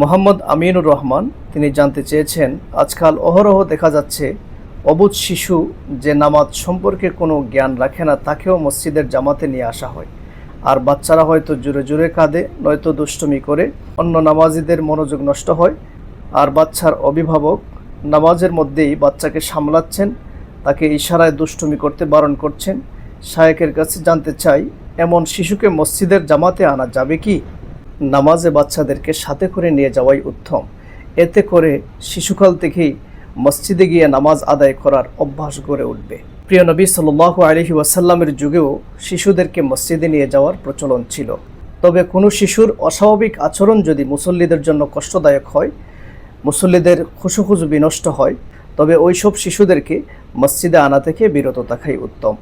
মোহাম্মদ আমিনুর রহমান। তিনি জানতে চেয়েছেন, আজকাল অহরহ দেখা যাচ্ছে অবুধ শিশু যে নামাজ সম্পর্কে কোনো জ্ঞান রাখে না, তাকেও মসজিদের জামাতে নিয়ে আসা হয়। আর বাচ্চারা হয়তো জোরে জোরে কাঁদে, নয়তো দুষ্টুমি করে, অন্য নামাজিদের মনোযোগ নষ্ট হয়। আর বাচ্চার অভিভাবক নামাজের মধ্যেই বাচ্চাকে সামলাচ্ছেন, তাকে ইশারায় দুষ্টুমি করতে বারণ করছেন। শায়েকের কাছে জানতে চাই, এমন শিশুকে মসজিদের জামাতে আনা যাবে কি? নামাজে বাচ্চাদেরকে সাথে করে নিয়ে যাওয়াই উত্তম। এতে করে শিশুকাল থেকেই মসজিদে গিয়ে নামাজ আদায় করার অভ্যাস গড়ে উঠবে। প্রিয় নবী সাল্লাহ আলহি ওয়াসাল্লামের যুগেও শিশুদেরকে মসজিদে নিয়ে যাওয়ার প্রচলন ছিল। তবে কোনো শিশুর অস্বাভাবিক আচরণ যদি মুসল্লিদের জন্য কষ্টদায়ক হয়, মুসল্লিদের খুশুখুজু বিনষ্ট হয়, তবে ওইসব শিশুদেরকে মসজিদে আনা থেকে বিরত থাকাই উত্তম।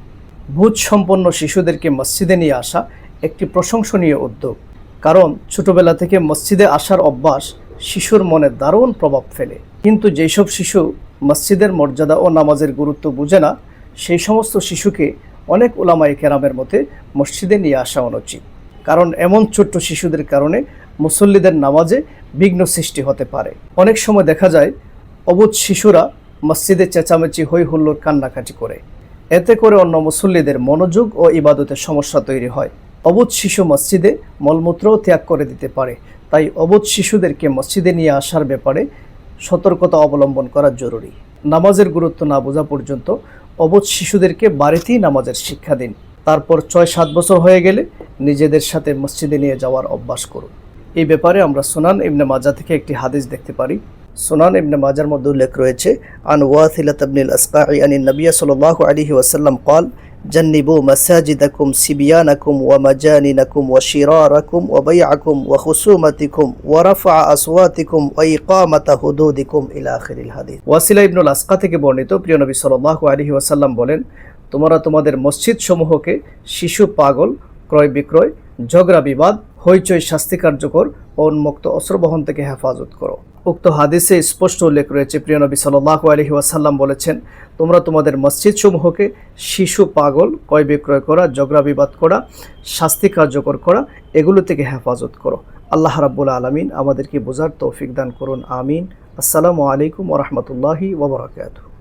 বুঝ সম্পন্ন শিশুদেরকে মসজিদে নিয়ে আসা একটি প্রশংসনীয় উদ্যোগ। কারণ ছোটবেলা থেকে মসজিদে আসার অভ্যাস শিশুর মনে দারুণ প্রভাব ফেলে। কিন্তু যেসব শিশু মসজিদের মর্যাদা ও নামাজের গুরুত্ব বুঝে না, সেই সমস্ত শিশুকে অনেক ওলামাই কেরামের মতে মসজিদে নিয়ে আসা অনুচিত। কারণ এমন ছোট্ট শিশুদের কারণে মুসল্লিদের নামাজে বিঘ্ন সৃষ্টি হতে পারে। অনেক সময় দেখা যায়, অবুধ শিশুরা মসজিদে চেঁচামেচি হই হুল্লোর কান্নাকাটি করে। এতে করে অন্য মুসল্লিদের মনোযোগ ও ইবাদতের সমস্যা তৈরি হয়। অবুধ শিশু মসজিদে মলমূত্রও ত্যাগ করে দিতে পারে। তাই অবুধ শিশুদেরকে মসজিদে নিয়ে আসার ব্যাপারে সতর্কতা অবলম্বন করা জরুরি। নামাজের গুরুত্ব না বোঝা পর্যন্ত অবুধ শিশুদেরকে বাড়িতেই নামাজের শিক্ষা দিন। তারপর ছয় সাত বছর হয়ে গেলে নিজেদের সাথে মসজিদে নিয়ে যাওয়ার অভ্যাস করুন। এই ব্যাপারে আমরা সোনান ইবনে মাজা থেকে একটি হাদিস দেখতে পারি। সোনান ইবনে মাজার মধ্যে উল্লেখ রয়েছে, আন ওয়াথিলাত ইবনুল আসকাঈ আন নবী সাল্লাল্লাহু আলাইহি ওয়াসাল্লাম জন্নিবু মাসাজিদাকুম সিবিয়ানাকুম ও মাজানিনাকুম ও শিরারাকুম ও বাইআকুম ও খুসুমাতিকুম ওয়া রাফা আসওয়াতিকুম ওয়া ইকামাতা হুদুদিকুম ইলা আখিরিল হাদিস ওয়াসিলা ইবনুল আসকা থেকে বর্ণিত প্রিয় নবী সাল্লাল্লাহু আলাইহি ওয়াসাল্লাম বলেন, তোমরা তোমাদের মসজিদসমূহকে শিশু, পাগল ক্রয় বিক্রয় ঝগড়া বিবাদ হইচই শাস্তি কার্যকর ও উন্মুক্ত অস্ত্র বহন থেকে হেফাজত করো। উক্ত হাদিসে স্পষ্ট উল্লেখ রয়েছে, প্রিয় নবী সাল্লাল্লাহু আলাইহি ওয়াসাল্লাম বলেছেন, তোমরা তোমাদের মসজিদ সমূহকে শিশু, পাগল ক্রয় বিক্রয় করা, ঝগড়া, বিবাদ করা, শাস্তি কার্যকর করা, এগুলো থেকে হেফাজত করো। আল্লাহ রাব্বুল আলমিন আমাদেরকে বোঝার তৌফিক দান করুন। আমিন। আসসালামু আলাইকুম ওরহমতুল্লাহি ওবরাকাতুহ